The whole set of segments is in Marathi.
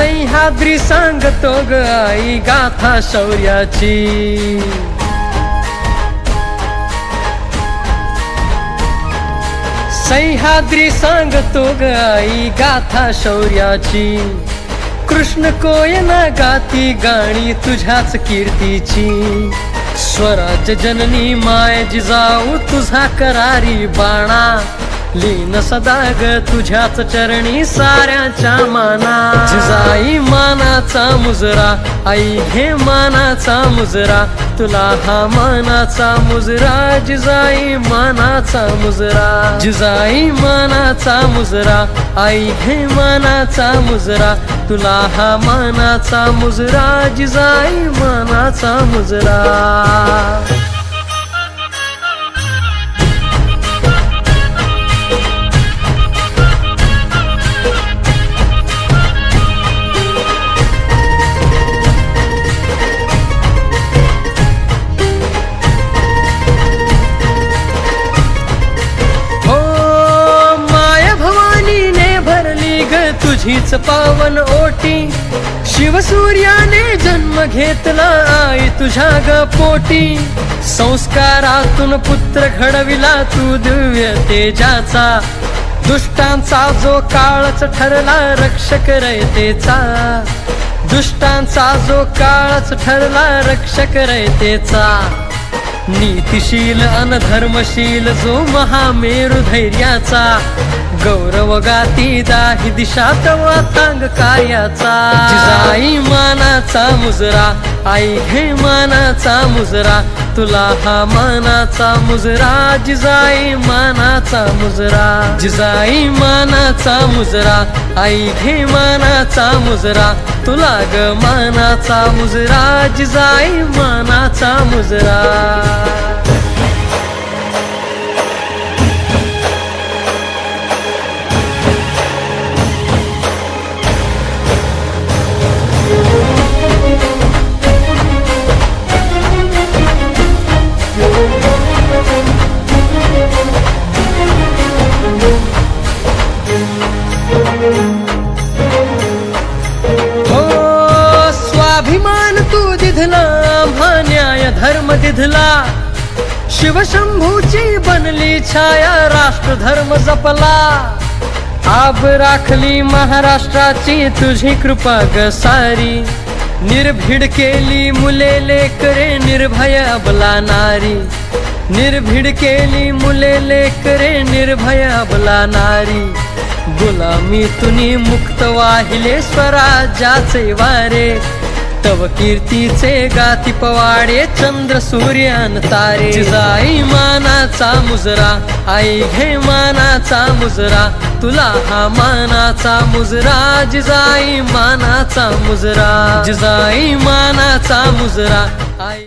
सह्याद्री सांगतो ग आई गाथा शौर्याची. सह्याद्री सांगतो ग आई गाथा शौर्याची. कृष्ण कोयना गाती गाणी तुझ्याच कीर्तीची. स्वराज जननी माय जिजाऊ तुझा करारी बाणा. लीन सदाग तुझ्याच चरणी साऱ्याच्या माना. जिजाई मानाचा मुजरा आई घे मानाचा मुजरा. तुला हा मानाचा मुजरा जिजाई मानाचा मुजरा. जिजाई मानाचा मुजरा आई घे मानाचा मुजरा. तुला हा मानाचा मुजरा जिजाई मानाचा मुजरा. तुझीच पावन ओटी. शिवसूर्याने जन्म घेतला आई तुझ्या ग पोटी संस्कारातून पुत्र घडविला तू दिव्य तेजाचा. दुष्टांचा जो काळच ठरला रक्षक रयतेचा दुष्टांचा जो काळच ठरला रक्षक रयतेचा नीतिशील अनधर्मशील जो महामेरु धैर्याचा गौरव गाती दाही दिशा तवा तांग कायाचा जिजाई मानाचा मुजरा आई घे मानाचा मुजरा तुला हा मानाचा मुजरा जिजाई मानाचा मुजरा. जिजाई मानाचा मुजरा आई घे मानाचा मुजरा तुला ग मानाचा मुजरा जिजाई मानाचा मुजरा. धर्म दिधला शिवशंभूची बनली छाया राष्ट्र धर्म जपला. आब राखली महाराष्ट्राची तुझी कृपा ग सारी. निर्भीड केली मुले लेकरे निर्भय अबला नारी. निर्भीड केली मुले लेकरे निर्भय अबला नारी. गुलामी तुनी मुक्त वाहिले स्वराज्याचे वारे. तव कीर्तीचे गाती पवाडे चंद्र सूर्यन तारे. जाई मानाचा मुजरा आई घे मानाचा मुजरा तुला हा मानाचा मुजरा. जिजाई मानाचा मुजरा जिजाई मानाचा मुजरा आई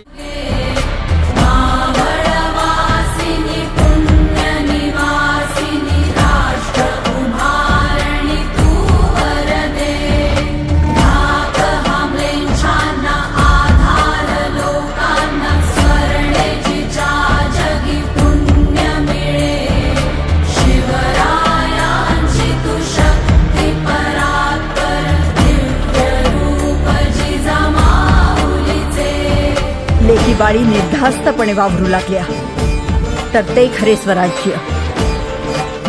लेकी बाळी निर्धास्तपणे वावरू लागल्या तर ते खरे स्वराज्य.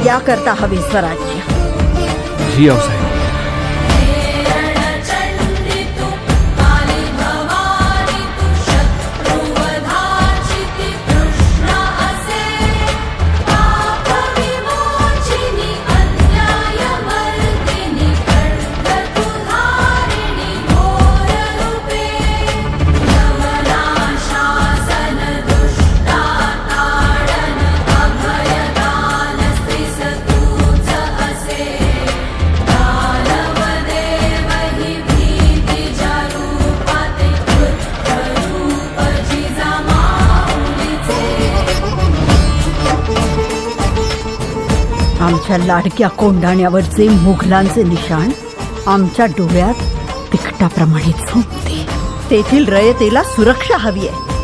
याकरता हवे स्वराज्य. जी आऊसाहेब आमच्या लाडक्या कोंडाण्यावरचे मुघलांचे निशाण आमच्या डोळ्यात तिकटाप्रमाणे झोपते. तेथील रयतेला सुरक्षा हवी आहे.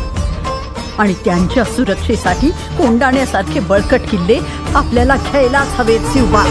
आणि त्यांच्या सुरक्षेसाठी कोंडाण्यासारखे बळकट किल्ले आपल्याला घ्यायलाच हवेत शिवबा